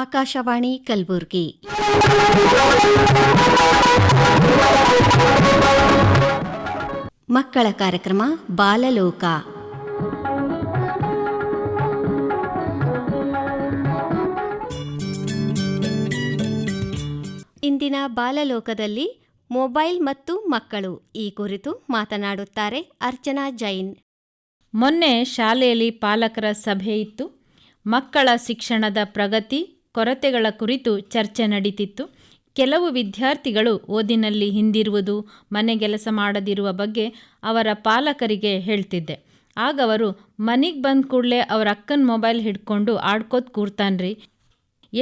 ಆಕಾಶವಾಣಿ ಕಲಬುರಗಿ. ಮಕ್ಕಳ ಕಾರ್ಯಕ್ರಮ ಬಾಲಲೋಕ. ಇಂದಿನ ಬಾಲಲೋಕದಲ್ಲಿ ಮೊಬೈಲ್ ಮತ್ತು ಮಕ್ಕಳು ಈ ಕುರಿತು ಮಾತನಾಡುತ್ತಾರೆ ಅರ್ಚನಾ ಜೈನ್. ಮೊನ್ನೆ ಶಾಲೆಯಲ್ಲಿ ಪಾಲಕರ ಸಭೆ ಇತ್ತು. ಮಕ್ಕಳ ಶಿಕ್ಷಣದ ಪ್ರಗತಿ ಕೊರತೆಗಳ ಕುರಿತು ಚರ್ಚೆ ನಡೀತಿತ್ತು. ಕೆಲವು ವಿದ್ಯಾರ್ಥಿಗಳು ಓದಿನಲ್ಲಿ ಹಿಂದಿರುವುದು ಮನೆಗೆಲಸ ಮಾಡದಿರುವ ಬಗ್ಗೆ ಅವರ ಪಾಲಕರಿಗೆ ಹೇಳ್ತಿದ್ದೆ. ಆಗ ಅವರು, ಮನೆಗೆ ಬಂದ ಕೂಡಲೇ ಅವರ ಅಕ್ಕನ ಮೊಬೈಲ್ ಹಿಡ್ಕೊಂಡು ಆಡ್ಕೋತ ಕೂರ್ತಾನ್ರಿ.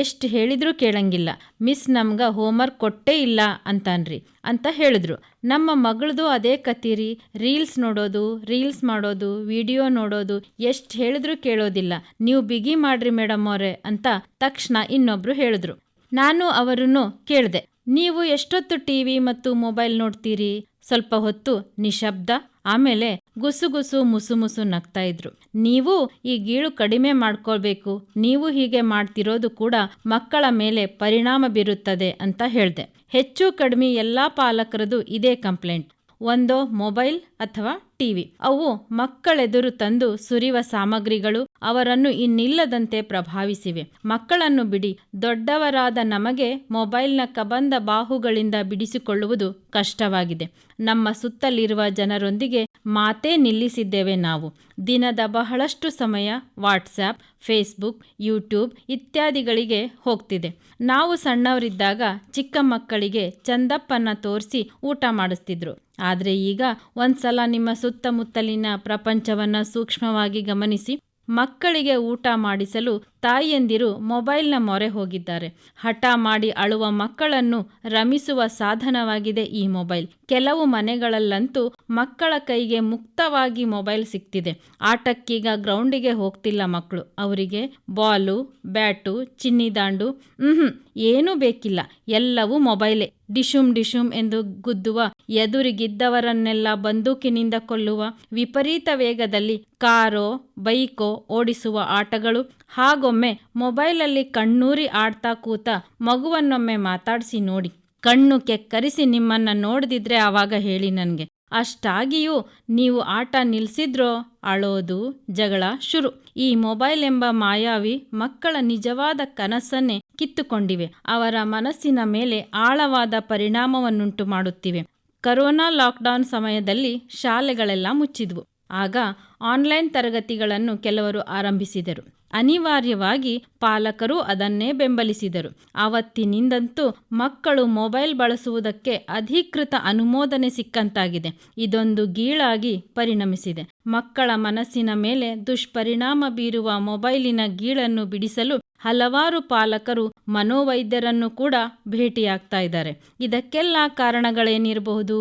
ಎಷ್ಟು ಹೇಳಿದರೂ ಕೇಳಂಗಿಲ್ಲ. ಮಿಸ್, ನಮ್ಗೆ ಹೋಮ್ವರ್ಕ್ ಕೊಟ್ಟೇ ಇಲ್ಲ ಅಂತಾನ್ರಿ. ಅಂತ ಹೇಳಿದ್ರು. ನಮ್ಮ ಮಗಳದು ಅದೇ ಕತೀರಿ. ರೀಲ್ಸ್ ನೋಡೋದು, ರೀಲ್ಸ್ ಮಾಡೋದು, ವಿಡಿಯೋ ನೋಡೋದು ಎಷ್ಟು ಹೇಳಿದ್ರೂ ಕೇಳೋದಿಲ್ಲ. ನೀವು ಬಿಗಿ ಮಾಡ್ರಿ ಮೇಡಮ್ ಅವರೇ ಅಂತ ತಕ್ಷಣ ಇನ್ನೊಬ್ರು ಹೇಳಿದ್ರು. ನಾನು ಅವರನ್ನು ಕೇಳಿದೆ. ನೀವು ಎಷ್ಟೊತ್ತು ಟಿ ವಿ ಮತ್ತು ಮೊಬೈಲ್ ನೋಡ್ತೀರಿ? ಸ್ವಲ್ಪ ಹೊತ್ತು ನಿಶಬ್ದ ಆಮೇಲೆ ಗುಸುಗುಸು ಮುಸು ಮುಸು ನಗ್ತಾ ಇದ್ರು. ನೀವು ಈ ಗೀಳು ಕಡಿಮೆ ಮಾಡ್ಕೊಳ್ಬೇಕು. ನೀವು ಹೀಗೆ ಮಾಡ್ತಿರೋದು ಕೂಡ ಮಕ್ಕಳ ಮೇಲೆ ಪರಿಣಾಮ ಬೀರುತ್ತದೆ ಅಂತ ಹೇಳ್ದೆ. ಹೆಚ್ಚು ಕಡಿಮೆ ಎಲ್ಲ ಪಾಲಕರದು ಇದೇ ಕಂಪ್ಲೇಂಟ್. ಒಂದೋ ಮೊಬೈಲ್ ಅಥವಾ ಟಿವಿ. ಅವು ಮಕ್ಕಳೆದುರು ತಂದು ಸುರಿವ ಸಾಮಗ್ರಿಗಳು ಅವರನ್ನು ಇನ್ನಿಲ್ಲದಂತೆ ಪ್ರಭಾವಿಸಿವೆ. ಮಕ್ಕಳನ್ನು ಬಿಡಿ, ದೊಡ್ಡವರಾದ ನಮಗೆ ಮೊಬೈಲ್ನ ಕಬಂದ ಬಾಹುಗಳಿಂದ ಬಿಡಿಸಿಕೊಳ್ಳುವುದು ಕಷ್ಟವಾಗಿದೆ. ನಮ್ಮ ಸುತ್ತಲಿರುವ ಜನರೊಂದಿಗೆ ಮಾತೇ ನಿಲ್ಲಿಸಿದ್ದೇವೆ ನಾವು. ದಿನದ ಬಹಳಷ್ಟು ಸಮಯ ವಾಟ್ಸ್ಆ್ಯಪ್, ಫೇಸ್ಬುಕ್, ಯೂಟ್ಯೂಬ್ ಇತ್ಯಾದಿಗಳಿಗೆ ಹೋಗ್ತಿದೆ. ನಾವು ಸಣ್ಣವರಿದ್ದಾಗ ಚಿಕ್ಕ ಮಕ್ಕಳಿಗೆ ಚಂದಪ್ಪನ್ನ ತೋರಿಸಿ ಊಟ ಮಾಡಿಸ್ತಿದ್ರು. ಆದರೆ ಈಗ ಒಂದ್ಸಲ ನಿಮ್ಮ ಸುತ್ತಮುತ್ತಲಿನ ಪ್ರಪಂಚವನ್ನು ಸೂಕ್ಷ್ಮವಾಗಿ ಗಮನಿಸಿ ಮಕ್ಕಳಿಗೆ ಊಟ ಮಾಡಿಸಲು ತಾಯಿಯಂದಿರು ಮೊಬೈಲ್ನ ಮೊರೆ ಹೋಗಿದ್ದಾರೆ. ಹಠ ಮಾಡಿ ಅಳುವ ಮಕ್ಕಳನ್ನು ರಮಿಸುವ ಸಾಧನವಾಗಿದೆ ಈ ಮೊಬೈಲ್. ಕೆಲವು ಮನೆಗಳಲ್ಲಂತೂ ಮಕ್ಕಳ ಕೈಗೆ ಮುಕ್ತವಾಗಿ ಮೊಬೈಲ್ ಸಿಗ್ತಿದೆ ಆಟಕ್ಕೀಗ ಗ್ರೌಂಡಿಗೆ ಹೋಗ್ತಿಲ್ಲ ಮಕ್ಕಳು. ಅವರಿಗೆ ಬಾಲು, ಬ್ಯಾಟು ಚಿನ್ನಿದಾಂಡು ಹ್ಮ್ ಏನೂ ಬೇಕಿಲ್ಲ. ಎಲ್ಲವೂ ಮೊಬೈಲೇ. ಡಿಶುಮ್ ಡಿಶುಮ್ ಎಂದು ಗುದ್ದುವ, ಎದುರಿಗಿದ್ದವರನ್ನೆಲ್ಲ ಬಂದೂಕಿನಿಂದ ಕೊಲ್ಲುವ, ವಿಪರೀತ ವೇಗದಲ್ಲಿ ಕಾರೋ, ಬೈಕೋ ಓಡಿಸುವ ಆಟಗಳು ಹಾಗೊಮ್ಮೆ ಮೊಬೈಲಲ್ಲಿ ಕಣ್ಣೂರಿ ಆಡ್ತಾ ಕೂತ ಮಗುವನ್ನೊಮ್ಮೆ ಮಾತಾಡಿಸಿ ನೋಡಿ. ಕಣ್ಣು ಕೆಕ್ಕರಿಸಿ ನಿಮ್ಮನ್ನ ನೋಡ್ದಿದ್ರೆ ಆವಾಗ ಹೇಳಿ ನನಗೆ. ಅಷ್ಟಾಗಿಯೂ ನೀವು ಆಟ ನಿಲ್ಸಿದ್ರೋ ಅಳೋದು ಜಗಳ ಶುರು. ಈ ಮೊಬೈಲ್ ಎಂಬ ಮಾಯಾವಿ ಮಕ್ಕಳ ನಿಜವಾದ ಕನಸನ್ನೇ ಕಿತ್ತುಕೊಂಡಿವೆ. ಅವರ ಮನಸ್ಸಿನ ಮೇಲೆ ಆಳವಾದ ಪರಿಣಾಮವನ್ನುಂಟು ಮಾಡುತ್ತಿವೆ. ಕರೋನಾ ಲಾಕ್ಡೌನ್ ಸಮಯದಲ್ಲಿ ಶಾಲೆಗಳೆಲ್ಲ ಮುಚ್ಚಿದ್ವು. ಆಗ ಆನ್ಲೈನ್ ತರಗತಿಗಳನ್ನು ಕೆಲವರು ಆರಂಭಿಸಿದರು. ಅನಿವಾರ್ಯವಾಗಿ ಪಾಲಕರು ಅದನ್ನೇ ಬೆಂಬಲಿಸಿದರು. ಆವತ್ತಿನಿಂದಂತೂ ಮಕ್ಕಳು ಮೊಬೈಲ್ ಬಳಸುವುದಕ್ಕೆ ಅಧಿಕೃತ ಅನುಮೋದನೆ ಸಿಕ್ಕಂತಾಗಿದೆ. ಇದೊಂದು ಗೀಳಾಗಿ ಪರಿಣಮಿಸಿದೆ. ಮಕ್ಕಳ ಮನಸ್ಸಿನ ಮೇಲೆ ದುಷ್ಪರಿಣಾಮ ಬೀರುವ ಮೊಬೈಲಿನ ಗೀಳನ್ನು ಬಿಡಿಸಲು ಹಲವಾರು ಪಾಲಕರು ಮನೋವೈದ್ಯರನ್ನು ಕೂಡ ಭೇಟಿಯಾಗ್ತಾ ಇದ್ದಾರೆ. ಇದಕ್ಕೆಲ್ಲ ಕಾರಣಗಳೇನಿರಬಹುದು?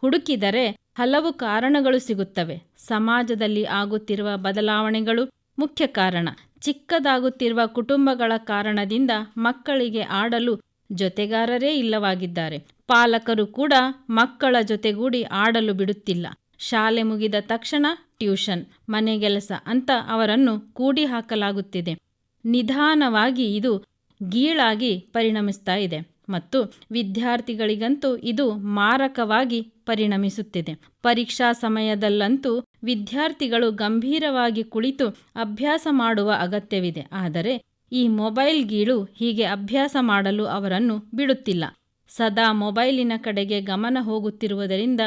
ಹುಡುಕಿದರೆ ಹಲವು ಕಾರಣಗಳು ಸಿಗುತ್ತವೆ. ಸಮಾಜದಲ್ಲಿ ಆಗುತ್ತಿರುವ ಬದಲಾವಣೆಗಳು ಮುಖ್ಯ ಕಾರಣ. ಚಿಕ್ಕದಾಗುತ್ತಿರುವ ಕುಟುಂಬಗಳ ಕಾರಣದಿಂದ ಮಕ್ಕಳಿಗೆ ಆಡಲು ಜೊತೆಗಾರರೇ ಇಲ್ಲವಾಗಿದ್ದಾರೆ. ಪಾಲಕರು ಕೂಡ ಮಕ್ಕಳ ಜೊತೆಗೂಡಿ ಆಡಲು ಬಿಡುತ್ತಿಲ್ಲ. ಶಾಲೆ ಮುಗಿದ ತಕ್ಷಣ ಟ್ಯೂಷನ್ ಮನೆಗೆಲಸ ಅಂತ ಅವರನ್ನು ಕೂಡಿ ಹಾಕಲಾಗುತ್ತಿದೆ. ನಿಧಾನವಾಗಿ ಇದು ಗೀಳಾಗಿ ಪರಿಣಮಿಸ್ತಾ ಇದೆ. ಮತ್ತು ವಿದ್ಯಾರ್ಥಿಗಳಿಗಂತೂ ಇದು ಮಾರಕವಾಗಿ ಪರಿಣಮಿಸುತ್ತಿದೆ. ಪರೀಕ್ಷಾ ಸಮಯದಲ್ಲಂತೂ ವಿದ್ಯಾರ್ಥಿಗಳು ಗಂಭೀರವಾಗಿ ಕುಳಿತು ಅಭ್ಯಾಸ ಮಾಡುವ ಅಗತ್ಯವಿದೆ. ಆದರೆ ಈ ಮೊಬೈಲ್ ಗೀಳು ಹೀಗೆ ಅಭ್ಯಾಸ ಮಾಡಲು ಅವರನ್ನು ಬಿಡುತ್ತಿಲ್ಲ. ಸದಾ ಮೊಬೈಲಿನ ಕಡೆಗೆ ಗಮನ ಹೋಗುತ್ತಿರುವುದರಿಂದ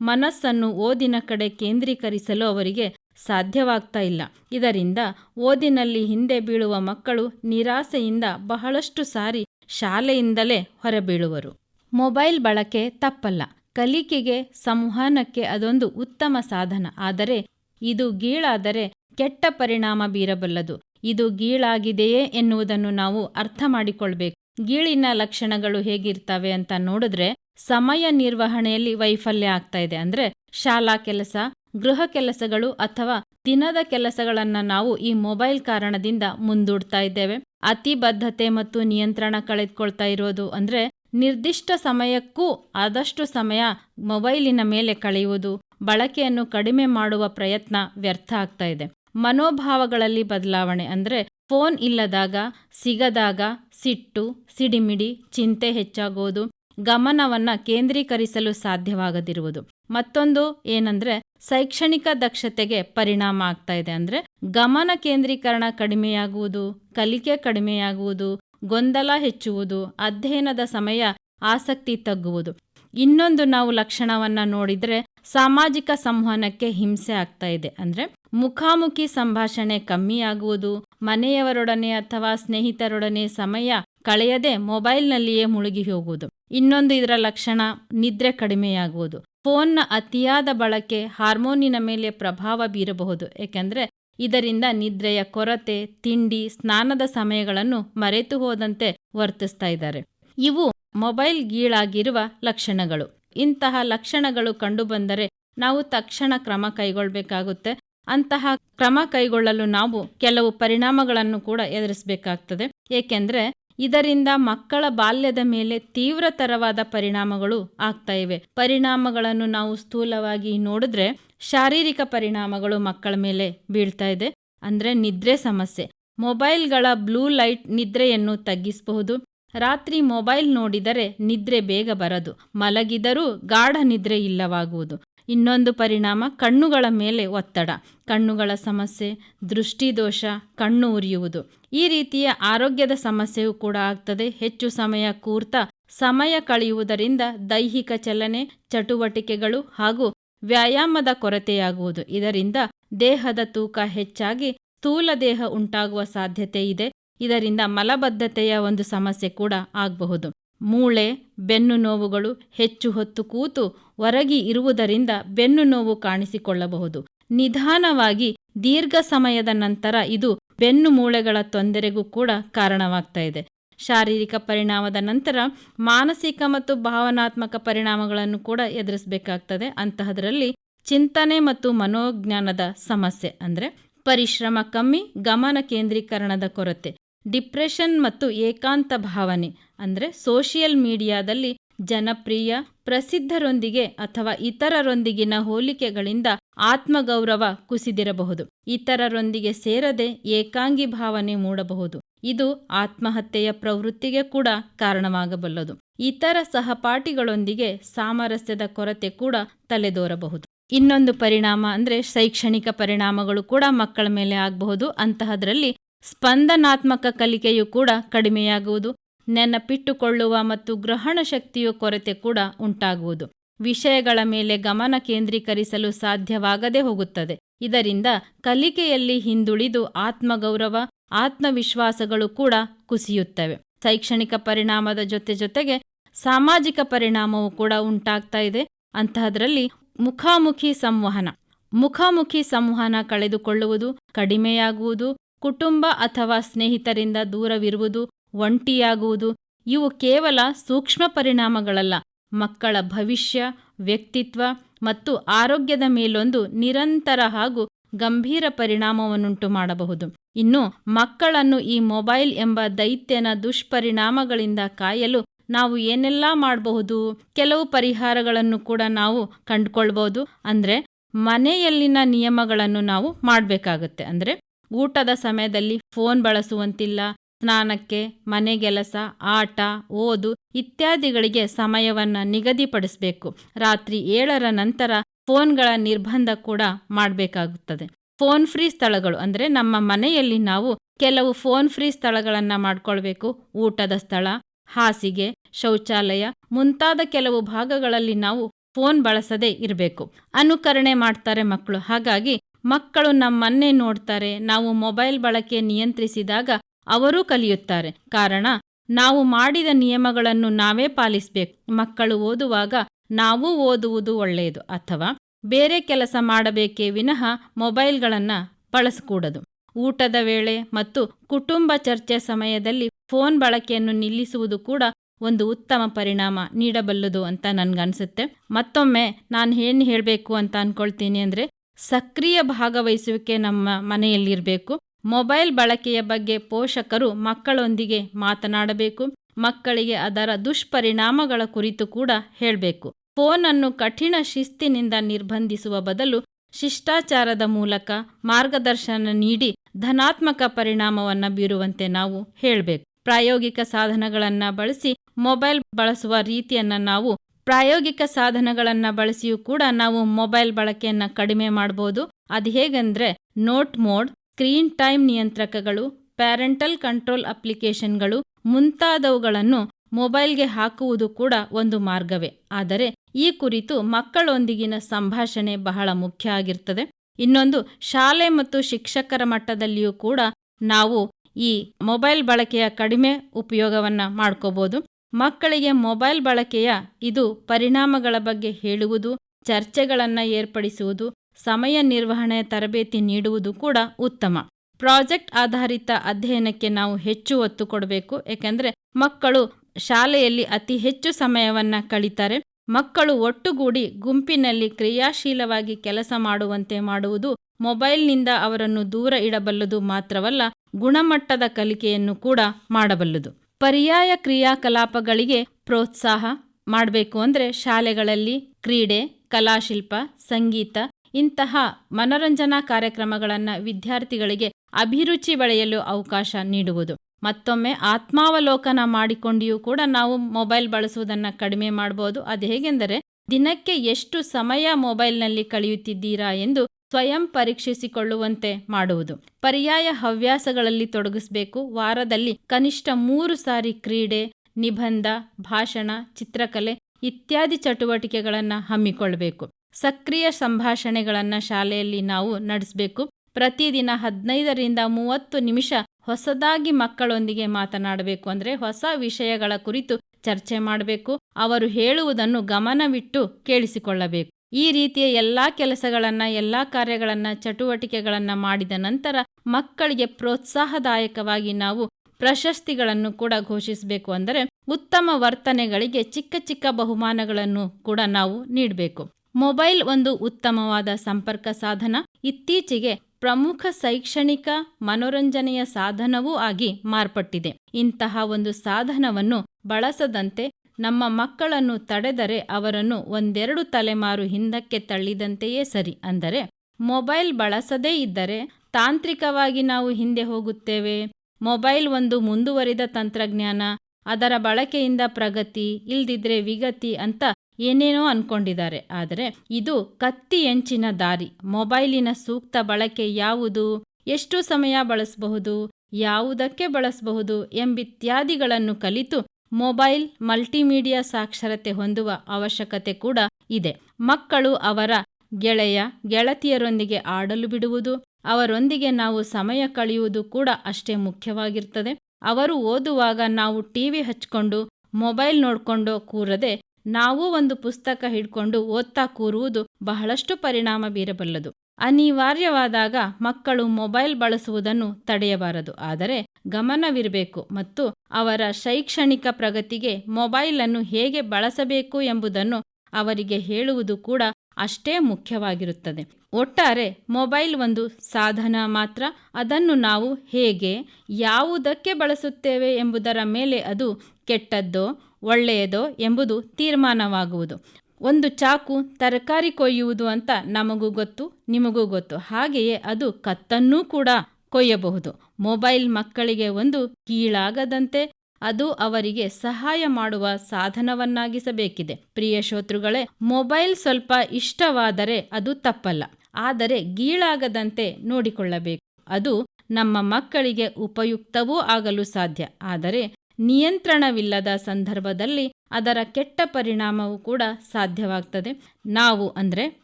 ಮನಸ್ಸನ್ನು ಓದಿನ ಕಡೆ ಕೇಂದ್ರೀಕರಿಸಲು ಅವರಿಗೆ ಸಾಧ್ಯವಾಗ್ತಾ ಇಲ್ಲ. ಇದರಿಂದ ಓದಿನಲ್ಲಿ ಹಿಂದೆ ಬೀಳುವ ಮಕ್ಕಳು ನಿರಾಸೆಯಿಂದ ಬಹಳಷ್ಟು ಸಾರಿ ಶಾಲೆಯಿಂದಲೇ ಹೊರಬೀಳುವರು. ಮೊಬೈಲ್ ಬಳಕೆ ತಪ್ಪಲ್ಲ. ಕಲಿಕೆಗೆ, ಸಂವಹನಕ್ಕೆ ಅದೊಂದು ಉತ್ತಮ ಸಾಧನ. ಆದರೆ ಇದು ಗೀಳಾದರೆ ಕೆಟ್ಟ ಪರಿಣಾಮ ಬೀರಬಲ್ಲದು. ಇದು ಗೀಳಾಗಿದೆಯೇ ಎನ್ನುವುದನ್ನು ನಾವು ಅರ್ಥ ಮಾಡಿಕೊಳ್ಬೇಕು. ಗೀಳಿನ ಲಕ್ಷಣಗಳು ಹೇಗಿರ್ತವೆ ಅಂತ ನೋಡಿದ್ರೆ, ಸಮಯ ನಿರ್ವಹಣೆಯಲ್ಲಿ ವೈಫಲ್ಯ ಆಗ್ತಾ ಇದೆ. ಅಂದ್ರೆ ಶಾಲಾ ಕೆಲಸ ಗೃಹ ಕೆಲಸಗಳು ಅಥವಾ ದಿನದ ಕೆಲಸಗಳನ್ನು ನಾವು ಈ ಮೊಬೈಲ್ ಕಾರಣದಿಂದ ಮುಂದೂಡ್ತಾ ಇದ್ದೇವೆ. ಅತಿ ಬದ್ಧತೆ ಮತ್ತು ನಿಯಂತ್ರಣ ಕಳೆದುಕೊಳ್ತಾ ಇರೋದು ಅಂದ್ರೆ ನಿರ್ದಿಷ್ಟ ಸಮಯಕ್ಕೂ ಆದಷ್ಟು ಸಮಯ ಮೊಬೈಲಿನ ಮೇಲೆ ಕಳೆಯುವುದು. ಬಳಕೆಯನ್ನು ಕಡಿಮೆ ಮಾಡುವ ಪ್ರಯತ್ನ ವ್ಯರ್ಥ ಆಗ್ತಾ ಇದೆ. ಮನೋಭಾವಗಳಲ್ಲಿ ಬದಲಾವಣೆ ಅಂದರೆ ಫೋನ್ ಇಲ್ಲದಾಗ, ಸಿಗದಾಗ ಸಿಟ್ಟು, ಸಿಡಿಮಿಡಿ, ಚಿಂತೆ ಹೆಚ್ಚಾಗುವುದು ಗಮನವನ್ನು ಕೇಂದ್ರೀಕರಿಸಲು ಸಾಧ್ಯವಾಗದಿರುವುದು. ಮತ್ತೊಂದು ಏನಂದ್ರೆ ಶೈಕ್ಷಣಿಕ ದಕ್ಷತೆಗೆ ಪರಿಣಾಮ ಆಗ್ತಾ ಇದೆ ಅಂದ್ರೆ ಗಮನ ಕೇಂದ್ರೀಕರಣ ಕಡಿಮೆಯಾಗುವುದು, ಕಲಿಕೆ ಕಡಿಮೆಯಾಗುವುದು, ಗೊಂದಲ ಹೆಚ್ಚುವುದು, ಅಧ್ಯಯನದ ಸಮಯ ಆಸಕ್ತಿ ತಗ್ಗುವುದು. ಇನ್ನೊಂದು ನಾವು ಲಕ್ಷಣವನ್ನ ನೋಡಿದ್ರೆ ಸಾಮಾಜಿಕ ಸಂವಹನಕ್ಕೆ ಹಿಂಸೆ ಆಗ್ತಾ ಇದೆ ಅಂದ್ರೆ ಮುಖಾಮುಖಿ ಸಂಭಾಷಣೆ ಕಮ್ಮಿಯಾಗುವುದು ಮನೆಯವರೊಡನೆ ಅಥವಾ ಸ್ನೇಹಿತರೊಡನೆ ಸಮಯ ಕಳೆಯದೆ ಮೊಬೈಲ್ನಲ್ಲಿಯೇ ಮುಳುಗಿ ಹೋಗುವುದು. ಇನ್ನೊಂದು ಇದರ ಲಕ್ಷಣ ನಿದ್ರೆ ಕಡಿಮೆಯಾಗುವುದು. ಫೋನ್ನ ಅತಿಯಾದ ಬಳಕೆ ಹಾರ್ಮೋನಿನ ಮೇಲೆ ಪ್ರಭಾವ ಬೀರಬಹುದು. ಏಕೆಂದರೆ ಇದರಿಂದ ನಿದ್ರೆಯ ಕೊರತೆ, ತಿಂಡಿ, ಸ್ನಾನದ ಸಮಯಗಳನ್ನು ಮರೆತು ಹೋದಂತೆ ವರ್ತಿಸ್ತಾ ಇದ್ದಾರೆ. ಇವು ಮೊಬೈಲ್ ಗೀಳಾಗಿರುವ ಲಕ್ಷಣಗಳು. ಇಂತಹ ಲಕ್ಷಣಗಳು ಕಂಡುಬಂದರೆ ನಾವು ತಕ್ಷಣ ಕ್ರಮ ಕೈಗೊಳ್ಳಬೇಕಾಗುತ್ತೆ ಅಂತಹ ಕ್ರಮ ಕೈಗೊಳ್ಳಲು ನಾವು ಕೆಲವು ಪರಿಣಾಮಗಳನ್ನು ಕೂಡ ಎದುರಿಸಬೇಕಾಗ್ತದೆ. ಏಕೆಂದ್ರೆ ಇದರಿಂದ ಮಕ್ಕಳ ಬಾಲ್ಯದ ಮೇಲೆ ತೀವ್ರತರವಾದ ಪರಿಣಾಮಗಳು ಆಗ್ತಾ ಇವೆ. ಪರಿಣಾಮಗಳನ್ನು ನಾವು ಸ್ಥೂಲವಾಗಿ ನೋಡಿದ್ರೆ ಶಾರೀರಿಕ ಪರಿಣಾಮಗಳು ಮಕ್ಕಳ ಮೇಲೆ ಬೀಳ್ತಾ ಇದೆ. ಅಂದ್ರೆ ನಿದ್ರೆ ಸಮಸ್ಯೆ. ಮೊಬೈಲ್ಗಳ ಬ್ಲೂ ಲೈಟ್ ನಿದ್ರೆಯನ್ನು ತಗ್ಗಿಸಬಹುದು. ರಾತ್ರಿ ಮೊಬೈಲ್ ನೋಡಿದರೆ ನಿದ್ರೆ ಬೇಗ ಬರದು. ಮಲಗಿದರೂ ಗಾಢ ನಿದ್ರೆ ಇಲ್ಲವಾಗುವುದು. ಇನ್ನೊಂದು ಪರಿಣಾಮ ಕಣ್ಣುಗಳ ಮೇಲೆ ಒತ್ತಡ. ಕಣ್ಣುಗಳ ಸಮಸ್ಯೆ, ದೃಷ್ಟಿದೋಷ, ಕಣ್ಣು ಉರಿಯುವುದು. ಈ ರೀತಿಯ ಆರೋಗ್ಯದ ಸಮಸ್ಯೆಯೂ ಕೂಡ ಆಗ್ತದೆ. ಹೆಚ್ಚು ಸಮಯ ಕೂರ್ತ ಸಮಯ ಕಳೆಯುವುದರಿಂದ ದೈಹಿಕ ಚಲನೆ, ಚಟುವಟಿಕೆಗಳು ಹಾಗೂ ವ್ಯಾಯಾಮದ ಕೊರತೆಯಾಗುವುದು. ಇದರಿಂದ ದೇಹದ ತೂಕ ಹೆಚ್ಚಾಗಿ ಸ್ಥೂಲ ದೇಹ ಉಂಟಾಗುವ ಸಾಧ್ಯತೆ ಇದೆ. ಇದರಿಂದ ಮಲಬದ್ಧತೆಯ ಒಂದು ಸಮಸ್ಯೆ ಕೂಡ ಆಗಬಹುದು. ಮೂಳೆ, ಬೆನ್ನು ನೋವುಗಳು ಹೆಚ್ಚು ಹೊತ್ತು ಕೂತು ಹೊರಗಿ ಇರುವುದರಿಂದ ಬೆನ್ನು ನೋವು ಕಾಣಿಸಿಕೊಳ್ಳಬಹುದು. ನಿಧಾನವಾಗಿ ದೀರ್ಘ ಸಮಯದ ನಂತರ ಇದು ಬೆನ್ನು ಮೂಳೆಗಳ ತೊಂದರೆಗೂ ಕೂಡ ಕಾರಣವಾಗ್ತಾ ಇದೆ. ಶಾರೀರಿಕ ಪರಿಣಾಮದ ನಂತರ ಮಾನಸಿಕ ಮತ್ತು ಭಾವನಾತ್ಮಕ ಪರಿಣಾಮಗಳನ್ನು ಕೂಡ ಎದುರಿಸಬೇಕಾಗ್ತದೆ. ಅಂತಹದರಲ್ಲಿ ಚಿಂತನೆ ಮತ್ತು ಮನೋಜ್ಞಾನದ ಸಮಸ್ಯೆ ಅಂದರೆ ಪರಿಶ್ರಮ ಕಮ್ಮಿ, ಗಮನ ಕೇಂದ್ರೀಕರಣದ ಕೊರತೆ. ಡಿಪ್ರೆಷನ್ ಮತ್ತು ಏಕಾಂತ ಭಾವನೆ, ಅಂದರೆ ಸೋಷಿಯಲ್ ಮೀಡಿಯಾದಲ್ಲಿ ಜನಪ್ರಿಯ, ಪ್ರಸಿದ್ಧರೊಂದಿಗೆ ಅಥವಾ ಇತರರೊಂದಿಗಿನ ಹೋಲಿಕೆಗಳಿಂದ ಆತ್ಮಗೌರವ ಕುಸಿದಿರಬಹುದು. ಇತರರೊಂದಿಗೆ ಸೇರದೆ ಏಕಾಂಗಿ ಭಾವನೆ ಮೂಡಬಹುದು. ಇದು ಆತ್ಮಹತ್ಯೆಯ ಪ್ರವೃತ್ತಿಗೆ ಕೂಡ ಕಾರಣವಾಗಬಲ್ಲದು. ಇತರ ಸಹಪಾಠಿಗಳೊಂದಿಗೆ ಸಾಮರಸ್ಯದ ಕೊರತೆ ಕೂಡ ತಲೆದೋರಬಹುದು. ಇನ್ನೊಂದು ಪರಿಣಾಮ, ಅಂದ್ರೆ ಶೈಕ್ಷಣಿಕ ಪರಿಣಾಮಗಳು ಕೂಡ ಮಕ್ಕಳ ಮೇಲೆ ಆಗಬಹುದು. ಅಂತಹದ್ರಲ್ಲಿ ಸ್ಪಂದನಾತ್ಮಕ ಕಲಿಕೆಯು ಕೂಡ ಕಡಿಮೆಯಾಗುವುದು, ನೆನಪಿಟ್ಟುಕೊಳ್ಳುವ ಮತ್ತು ಗ್ರಹಣ ಶಕ್ತಿಯು ಕೊರತೆ ಕೂಡ ಉಂಟಾಗುವುದು. ವಿಷಯಗಳ ಮೇಲೆ ಗಮನ ಕೇಂದ್ರೀಕರಿಸಲು ಸಾಧ್ಯವಾಗದೇ ಹೋಗುತ್ತದೆ. ಇದರಿಂದ ಕಲಿಕೆಯಲ್ಲಿ ಹಿಂದುಳಿದು ಆತ್ಮಗೌರವ, ಆತ್ಮವಿಶ್ವಾಸಗಳು ಕೂಡ ಕುಸಿಯುತ್ತವೆ. ಶೈಕ್ಷಣಿಕ ಪರಿಣಾಮದ ಜೊತೆ ಜೊತೆಗೆ ಸಾಮಾಜಿಕ ಪರಿಣಾಮವೂ ಕೂಡ ಉಂಟಾಗ್ತಾ ಇದೆ. ಅಂತಹದ್ರಲ್ಲಿ ಮುಖಾಮುಖಿ ಸಂವಹನ. ಮುಖಾಮುಖಿ ಸಂವಹನ ಕಳೆದುಕೊಳ್ಳುವುದು ಕಡಿಮೆಯಾಗುವುದು ಕುಟುಂಬ ಅಥವಾ ಸ್ನೇಹಿತರಿಂದ ದೂರವಿರುವುದು ಒಂಟಿಯಾಗುವುದು. ಇವು ಕೇವಲ ಸೂಕ್ಷ್ಮ ಪರಿಣಾಮಗಳಲ್ಲ. ಮಕ್ಕಳ ಭವಿಷ್ಯ, ವ್ಯಕ್ತಿತ್ವ ಮತ್ತು ಆರೋಗ್ಯದ ಮೇಲೊಂದು ನಿರಂತರ ಹಾಗೂ ಗಂಭೀರ ಪರಿಣಾಮವನ್ನುಂಟು ಮಾಡಬಹುದು. ಇನ್ನು ಮಕ್ಕಳನ್ನು ಈ ಮೊಬೈಲ್ ಎಂಬ ದೈತ್ಯನ ದುಷ್ಪರಿಣಾಮಗಳಿಂದ ಕಾಯಲು ನಾವು ಏನೆಲ್ಲ ಮಾಡಬಹುದು? ಕೆಲವು ಪರಿಹಾರಗಳನ್ನು ಕೂಡ ನಾವು ಕಂಡುಕೊಳ್ಬಹುದು. ಅಂದ್ರೆ ಮನೆಯಲ್ಲಿನ ನಿಯಮಗಳನ್ನು ನಾವು ಮಾಡಬೇಕಾಗತ್ತೆ. ಅಂದ್ರೆ ಊಟದ ಸಮಯದಲ್ಲಿ ಫೋನ್ ಬಳಸುವಂತಿಲ್ಲ. ಸ್ನಾನಕ್ಕೆ ಮನೆಗೆಲಸ ಆಟ, ಓದು ಇತ್ಯಾದಿಗಳಿಗೆ ಸಮಯವನ್ನ ನಿಗದಿಪಡಿಸಬೇಕು. ರಾತ್ರಿ ಏಳರ ನಂತರ ಫೋನ್ಗಳ ನಿರ್ಬಂಧ ಕೂಡ ಮಾಡಬೇಕಾಗುತ್ತದೆ. ಫೋನ್ ಫ್ರೀ ಸ್ಥಳಗಳು ಅಂದ್ರೆ ನಮ್ಮ ಮನೆಯಲ್ಲಿ ನಾವು ಕೆಲವು ಫೋನ್ ಫ್ರೀ ಸ್ಥಳಗಳನ್ನು ಮಾಡಿಕೊಳ್ಬೇಕು. ಊಟದ ಸ್ಥಳ, ಹಾಸಿಗೆ, ಶೌಚಾಲಯ ಮುಂತಾದ ಕೆಲವು ಭಾಗಗಳಲ್ಲಿ ನಾವು ಫೋನ್ ಬಳಸದೇ ಇರಬೇಕು. ಅನುಕರಣೆ ಮಾಡ್ತಾರೆ ಮಕ್ಕಳು. ಹಾಗಾಗಿ ಮಕ್ಕಳು ನಮ್ಮನ್ನೇ ನೋಡ್ತಾರೆ, ನಾವು ಮೊಬೈಲ್ ಬಳಕೆ ನಿಯಂತ್ರಿಸಿದಾಗ ಅವರೂ ಕಲಿಯುತ್ತಾರೆ. ಕಾರಣ, ನಾವು ಮಾಡಿದ ನಿಯಮಗಳನ್ನು ನಾವೇ ಪಾಲಿಸಬೇಕು. ಮಕ್ಕಳು ಓದುವಾಗ ನಾವೂ ಓದುವುದು ಒಳ್ಳೆಯದು, ಅಥವಾ ಬೇರೆ ಕೆಲಸ ಮಾಡಬೇಕೇ ವಿನಃ ಮೊಬೈಲ್ಗಳನ್ನು ಬಳಸಕೂಡದು. ಊಟದ ವೇಳೆ ಮತ್ತು ಕುಟುಂಬ ಚರ್ಚೆ ಸಮಯದಲ್ಲಿ ಫೋನ್ ಬಳಕೆಯನ್ನು ನಿಲ್ಲಿಸುವುದು ಕೂಡ ಒಂದು ಉತ್ತಮ ಪರಿಣಾಮ ನೀಡಬಲ್ಲದು ಅಂತ ನನಗನ್ಸುತ್ತೆ. ಮತ್ತೊಮ್ಮೆ ನಾನು ಏನು ಹೇಳಬೇಕು ಅಂತ ಅಂದ್ಕೊಳ್ತೀನಿ ಅಂದರೆ ಸಕ್ರಿಯ ಭಾಗವಹಿಸುವಿಕೆ ನಮ್ಮ ಮನೆಯಲ್ಲಿರಬೇಕು. ಮೊಬೈಲ್ ಬಳಕೆಯ ಬಗ್ಗೆ ಪೋಷಕರು ಮಕ್ಕಳೊಂದಿಗೆ ಮಾತನಾಡಬೇಕು. ಮಕ್ಕಳಿಗೆ ಅದರ ದುಷ್ಪರಿಣಾಮಗಳ ಕುರಿತು ಕೂಡ ಹೇಳಬೇಕು. ಫೋನನ್ನು ಕಠಿಣ ಶಿಸ್ತಿನಿಂದ ನಿರ್ಬಂಧಿಸುವ ಬದಲು ಶಿಷ್ಟಾಚಾರದ ಮೂಲಕ ಮಾರ್ಗದರ್ಶನ ನೀಡಿ ಧನಾತ್ಮಕ ಪರಿಣಾಮವನ್ನು ಬೀರುವಂತೆ ನಾವು ಹೇಳಬೇಕು. ಪ್ರಾಯೋಗಿಕ ಸಾಧನಗಳನ್ನು ಬಳಸಿ ಮೊಬೈಲ್ ಬಳಸುವ ರೀತಿಯನ್ನು ನಾವು ಪ್ರಾಯೋಗಿಕ ಸಾಧನಗಳನ್ನು ಬಳಸಿಯೂ ಕೂಡ ನಾವು ಮೊಬೈಲ್ ಬಳಕೆಯನ್ನು ಕಡಿಮೆ ಮಾಡ್ಬೋದು. ಅದು ಹೇಗೆಂದರೆ, ನೋಟ್ ಮೋಡ್, ಸ್ಕ್ರೀನ್ ಟೈಮ್ ನಿಯಂತ್ರಕಗಳು, ಪ್ಯಾರೆಂಟಲ್ ಕಂಟ್ರೋಲ್ ಅಪ್ಲಿಕೇಶನ್ಗಳು ಮುಂತಾದವುಗಳನ್ನು ಮೊಬೈಲ್ಗೆ ಹಾಕುವುದು ಕೂಡ ಒಂದು ಮಾರ್ಗವೇ. ಆದರೆ, ಈ ಕುರಿತು ಮಕ್ಕಳೊಂದಿಗಿನ ಸಂಭಾಷಣೆ ಬಹಳ ಮುಖ್ಯ ಆಗಿರ್ತದೆ. ಇನ್ನೊಂದು, ಶಾಲೆ ಮತ್ತು ಶಿಕ್ಷಕರ ಮಟ್ಟದಲ್ಲಿಯೂ ಕೂಡ ನಾವು ಈ ಮೊಬೈಲ್ ಬಳಕೆಯ ಕಡಿಮೆ ಉಪಯೋಗವನ್ನು ಮಾಡ್ಕೋಬೋದು. ಮಕ್ಕಳಿಗೆ ಮೊಬೈಲ್ ಬಳಕೆಯ ಇದು ಪರಿಣಾಮಗಳ ಬಗ್ಗೆ ಹೇಳುವುದು, ಚರ್ಚೆಗಳನ್ನು ಏರ್ಪಡಿಸುವುದು, ಸಮಯ ನಿರ್ವಹಣೆ ತರಬೇತಿ ನೀಡುವುದು ಕೂಡ ಉತ್ತಮ. ಪ್ರಾಜೆಕ್ಟ್ ಆಧಾರಿತ ಅಧ್ಯಯನಕ್ಕೆ ನಾವು ಹೆಚ್ಚು ಒತ್ತು ಕೊಡಬೇಕು, ಏಕೆಂದರೆ ಮಕ್ಕಳು ಶಾಲೆಯಲ್ಲಿ ಅತಿ ಹೆಚ್ಚು ಸಮಯವನ್ನು ಕಳೀತಾರೆ. ಮಕ್ಕಳು ಒಟ್ಟುಗೂಡಿ ಗುಂಪಿನಲ್ಲಿ ಕ್ರಿಯಾಶೀಲವಾಗಿ ಕೆಲಸ ಮಾಡುವಂತೆ ಮಾಡುವುದು ಮೊಬೈಲ್ನಿಂದ ಅವರನ್ನು ದೂರ ಇಡಬಲ್ಲದು ಮಾತ್ರವಲ್ಲ, ಗುಣಮಟ್ಟದ ಕಲಿಕೆಯನ್ನು ಕೂಡ ಮಾಡಬಲ್ಲದು. ಪರ್ಯಾಯ ಕ್ರಿಯಾಕಲಾಪಗಳಿಗೆ ಪ್ರೋತ್ಸಾಹ ಮಾಡಬೇಕು ಅಂದರೆ ಶಾಲೆಗಳಲ್ಲಿ ಕ್ರೀಡೆ, ಕಲಾಶಿಲ್ಪ, ಸಂಗೀತ ಇಂತಹ ಮನರಂಜನಾ ಕಾರ್ಯಕ್ರಮಗಳನ್ನು ವಿದ್ಯಾರ್ಥಿಗಳಿಗೆ ಅಭಿರುಚಿ ಬೆಳೆಯಲು ಅವಕಾಶ ನೀಡುವುದು. ಮತ್ತೊಮ್ಮೆ ಆತ್ಮಾವಲೋಕನ ಮಾಡಿಕೊಂಡಿಯೂ ಕೂಡ ನಾವು ಮೊಬೈಲ್ ಬಳಸುವುದನ್ನು ಕಡಿಮೆ ಮಾಡಬಹುದು ಅದು ಹೇಗೆಂದರೆ ದಿನಕ್ಕೆ ಎಷ್ಟು ಸಮಯ ಮೊಬೈಲ್ನಲ್ಲಿ ಕಳೆಯುತ್ತಿದ್ದೀರಾ ಎಂದು ಸ್ವಯಂ ಪರೀಕ್ಷಿಸಿಕೊಳ್ಳುವಂತೆ ಮಾಡುವುದು. ಪರ್ಯಾಯ ಹವ್ಯಾಸಗಳಲ್ಲಿ ತೊಡಗಿಸಬೇಕು. ವಾರದಲ್ಲಿ ಕನಿಷ್ಠ ಮೂರು ಸಾರಿ ಕ್ರೀಡೆ, ನಿಬಂಧ, ಭಾಷಣ, ಚಿತ್ರಕಲೆ ಇತ್ಯಾದಿ ಚಟುವಟಿಕೆಗಳನ್ನು ಹಮ್ಮಿಕೊಳ್ಳಬೇಕು ಸಕ್ರಿಯ ಸಂಭಾಷಣೆಗಳನ್ನು ಶಾಲೆಯಲ್ಲಿ ನಾವು ನಡೆಸಬೇಕು. ಪ್ರತಿದಿನ ಹದಿನೈದರಿಂದ ಮೂವತ್ತು ನಿಮಿಷ ಹೊಸದಾಗಿ ಮಕ್ಕಳೊಂದಿಗೆ ಮಾತನಾಡಬೇಕು ಅಂದರೆ ಹೊಸ ವಿಷಯಗಳ ಕುರಿತು ಚರ್ಚೆ ಮಾಡಬೇಕು. ಅವರು ಹೇಳುವುದನ್ನು ಗಮನವಿಟ್ಟು ಕೇಳಿಸಿಕೊಳ್ಳಬೇಕು. ಈ ರೀತಿಯ ಎಲ್ಲ ಕೆಲಸಗಳನ್ನು, ಎಲ್ಲ ಕಾರ್ಯಗಳನ್ನು, ಚಟುವಟಿಕೆಗಳನ್ನು ಮಾಡಿದ ನಂತರ ಮಕ್ಕಳಿಗೆ ಪ್ರೋತ್ಸಾಹದಾಯಕವಾಗಿ ನಾವು ಪ್ರಶಸ್ತಿಗಳನ್ನು ಕೂಡ ಘೋಷಿಸಬೇಕು ಅಂದರೆ ಉತ್ತಮ ವರ್ತನೆಗಳಿಗೆ ಚಿಕ್ಕ ಚಿಕ್ಕ ಬಹುಮಾನಗಳನ್ನು ಕೂಡ ನಾವು ನೀಡಬೇಕು. ಮೊಬೈಲ್ ಒಂದು ಉತ್ತಮವಾದ ಸಂಪರ್ಕ ಸಾಧನ. ಇತ್ತೀಚೆಗೆ ಪ್ರಮುಖ ಶೈಕ್ಷಣಿಕ ಮನೋರಂಜನೆಯ ಸಾಧನವೂ ಆಗಿ ಮಾರ್ಪಟ್ಟಿದೆ. ಇಂತಹ ಒಂದು ಸಾಧನವನ್ನು ಬಳಸದಂತೆ ನಮ್ಮ ಮಕ್ಕಳನ್ನು ತಡೆದರೆ ಅವರನ್ನು ಒಂದೆರಡು ತಲೆಮಾರು ಹಿಂದಕ್ಕೆ ತಳ್ಳಿದಂತೆಯೇ ಸರಿ. ಅಂದರೆ, ಮೊಬೈಲ್ ಬಳಸದೇ ಇದ್ದರೆ ತಾಂತ್ರಿಕವಾಗಿ ನಾವು ಹಿಂದೆ ಹೋಗುತ್ತೇವೆ. ಮೊಬೈಲ್ ಒಂದು ಮುಂದುವರಿದ ತಂತ್ರಜ್ಞಾನ, ಅದರ ಬಳಕೆಯಿಂದ ಪ್ರಗತಿ, ಇಲ್ದಿದ್ರೆ ವಿಗತಿ ಅಂತ ಏನೇನೋ ಅನ್ಕೊಂಡಿದ್ದಾರೆ. ಆದರೆ, ಇದು ಕತ್ತಿ ಎಂಚಿನ ದಾರಿ. ಮೊಬೈಲಿನ ಸೂಕ್ತ ಬಳಕೆ ಯಾವುದು? ಎಷ್ಟು ಸಮಯ ಬಳಸಬಹುದು? ಯಾವುದಕ್ಕೆ ಬಳಸಬಹುದು? ಎಂಬಿತ್ಯಾದಿಗಳನ್ನು ಕಲಿತು ಮೊಬೈಲ್ ಮಲ್ಟಿಮೀಡಿಯಾ ಸಾಕ್ಷರತೆ ಹೊಂದುವ ಅವಶ್ಯಕತೆ ಕೂಡ ಇದೆ. ಮಕ್ಕಳು ಅವರ ಗೆಳೆಯ, ಗೆಳತಿಯರೊಂದಿಗೆ ಆಡಲು ಬಿಡುವುದು, ಅವರೊಂದಿಗೆ ನಾವು ಸಮಯ ಕಳೆಯುವುದು ಕೂಡ ಅಷ್ಟೇ ಮುಖ್ಯವಾಗಿರ್ತದೆ. ಅವರು ಓದುವಾಗ ನಾವು ಟಿವಿ ಹಚ್ಕೊಂಡು, ಮೊಬೈಲ್ ನೋಡಿಕೊಂಡು ಕೂರದೆ ನಾವು ಒಂದು ಪುಸ್ತಕ ಹಿಡ್ಕೊಂಡು ಓದ್ತಾ ಕೂರುವುದು ಬಹಳಷ್ಟು ಪರಿಣಾಮ ಬೀರಬಲ್ಲದು. ಅನಿವಾರ್ಯವಾದಾಗ ಮಕ್ಕಳು ಮೊಬೈಲ್ ಬಳಸುವುದನ್ನು ತಡೆಯಬಾರದು. ಆದರೆ ಗಮನವಿರಬೇಕು ಮತ್ತು ಅವರ ಶೈಕ್ಷಣಿಕ ಪ್ರಗತಿಗೆ ಮೊಬೈಲನ್ನು ಹೇಗೆ ಬಳಸಬೇಕು ಎಂಬುದನ್ನು ಅವರಿಗೆ ಹೇಳುವುದು ಕೂಡ ಅಷ್ಟೇ ಮುಖ್ಯವಾಗಿರುತ್ತದೆ. ಒಟ್ಟಾರೆ ಮೊಬೈಲ್ ಒಂದು ಸಾಧನ ಮಾತ್ರ. ಅದನ್ನು ನಾವು ಹೇಗೆ, ಯಾವುದಕ್ಕೆ ಬಳಸುತ್ತೇವೆ ಎಂಬುದರ ಮೇಲೆ ಅದು ಕೆಟ್ಟದ್ದೋ, ಒಳ್ಳೆಯದೋ ಎಂಬುದು ತೀರ್ಮಾನವಾಗುವುದು. ಒಂದು ಚಾಕು ತರಕಾರಿ ಕೊಯ್ಯುವುದು ಅಂತ ನಮಗೂ ಗೊತ್ತು, ನಿಮಗೂ ಗೊತ್ತು. ಹಾಗೆಯೇ ಅದು ಕತ್ತನ್ನೂ ಕೂಡ ಕೊಯ್ಯಬಹುದು. ಮೊಬೈಲ್ ಮಕ್ಕಳಿಗೆ ಒಂದು ಕೀಳಾಗದಂತೆ ಅದು ಅವರಿಗೆ ಸಹಾಯ ಮಾಡುವ ಸಾಧನವನ್ನಾಗಿಸಬೇಕಿದೆ. ಪ್ರಿಯ ಶ್ರೋತೃಗಳೇ ಮೊಬೈಲ್ ಸ್ವಲ್ಪ ಇಷ್ಟವಾದರೆ ಅದು ತಪ್ಪಲ್ಲ. ಆದರೆ ಗೀಳಾಗದಂತೆ ನೋಡಿಕೊಳ್ಳಬೇಕು. ಅದು ನಮ್ಮ ಮಕ್ಕಳಿಗೆ ಉಪಯುಕ್ತವೂ ಆಗಲು ಸಾಧ್ಯ. ಆದರೆ ನಿಯಂತ್ರಣವಿಲ್ಲದ ಸಂದರ್ಭದಲ್ಲಿ ಅದರ ಕೆಟ್ಟ ಪರಿಣಾಮವೂ ಕೂಡ ಸಾಧ್ಯವಾಗ್ತದೆ. ನಾವು ಅಂದರೆ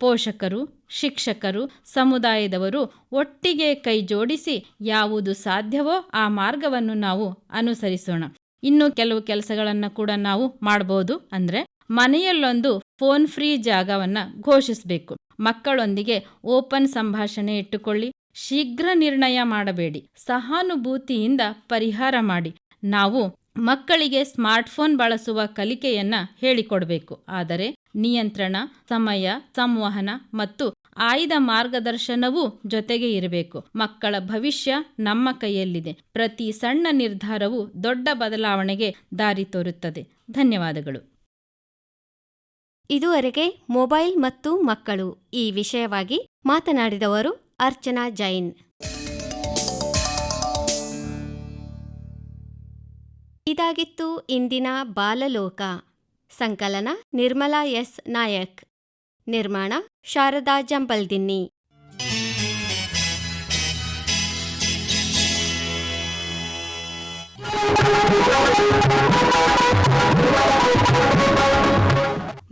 ಪೋಷಕರು, ಶಿಕ್ಷಕರು, ಸಮುದಾಯದವರು ಒಟ್ಟಿಗೆ ಕೈ ಜೋಡಿಸಿ ಯಾವುದು ಸಾಧ್ಯವೋ ಆ ಮಾರ್ಗವನ್ನು ನಾವು ಅನುಸರಿಸೋಣ. ಇನ್ನು ಕೆಲವು ಕೆಲಸಗಳನ್ನು ಕೂಡ ನಾವು ಮಾಡಬಹುದು ಅಂದರೆ ಮನೆಯಲ್ಲೊಂದು ಫೋನ್ ಫ್ರೀ ಜಾಗವನ್ನ ಘೋಷಿಸಬೇಕು. ಮಕ್ಕಳೊಂದಿಗೆ ಓಪನ್ ಸಂಭಾಷಣೆ ಇಟ್ಟುಕೊಳ್ಳಿ. ಶೀಘ್ರ ನಿರ್ಣಯ ಮಾಡಬೇಡಿ. ಸಹಾನುಭೂತಿಯಿಂದ ಪರಿಹಾರ ಮಾಡಿ. ನಾವು ಮಕ್ಕಳಿಗೆ ಸ್ಮಾರ್ಟ್ಫೋನ್ ಬಳಸುವ ಕಲಿಕೆಯನ್ನು ಹೇಳಿಕೊಡಬೇಕು. ಆದರೆ ನಿಯಂತ್ರಣ, ಸಮಯ, ಸಂವಹನ ಮತ್ತು ಆಯ್ದ ಮಾರ್ಗದರ್ಶನವೂ ಜೊತೆಗೆ ಇರಬೇಕು. ಮಕ್ಕಳ ಭವಿಷ್ಯ ನಮ್ಮ ಕೈಯಲ್ಲಿದೆ. ಪ್ರತಿ ಸಣ್ಣ ನಿರ್ಧಾರವು ದೊಡ್ಡ ಬದಲಾವಣೆಗೆ ದಾರಿ ತೋರುತ್ತದೆ. ಧನ್ಯವಾದಗಳು. ಇದುವರೆಗೆ ಮೊಬೈಲ್ ಮತ್ತು ಮಕ್ಕಳು ಈ ವಿಷಯವಾಗಿ ಮಾತನಾಡಿದವರು ಅರ್ಚನಾ ಜೈನ್. ಇದಾಗಿತ್ತು ಇಂದಿನ ಬಾಲಲೋಕ. ಸಂಕಲನ ನಿರ್ಮಲಾ ಎಸ್. ನಾಯಕ್. ನಿರ್ಮಾಣ ಶಾರದಾ ಜಂಬಲ್ದಿನ್ನಿ.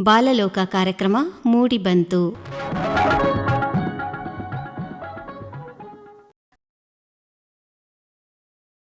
ಬಾಲಲೋಕ ಕಾರ್ಯಕ್ರಮ ಮೂಡಿಬಂತು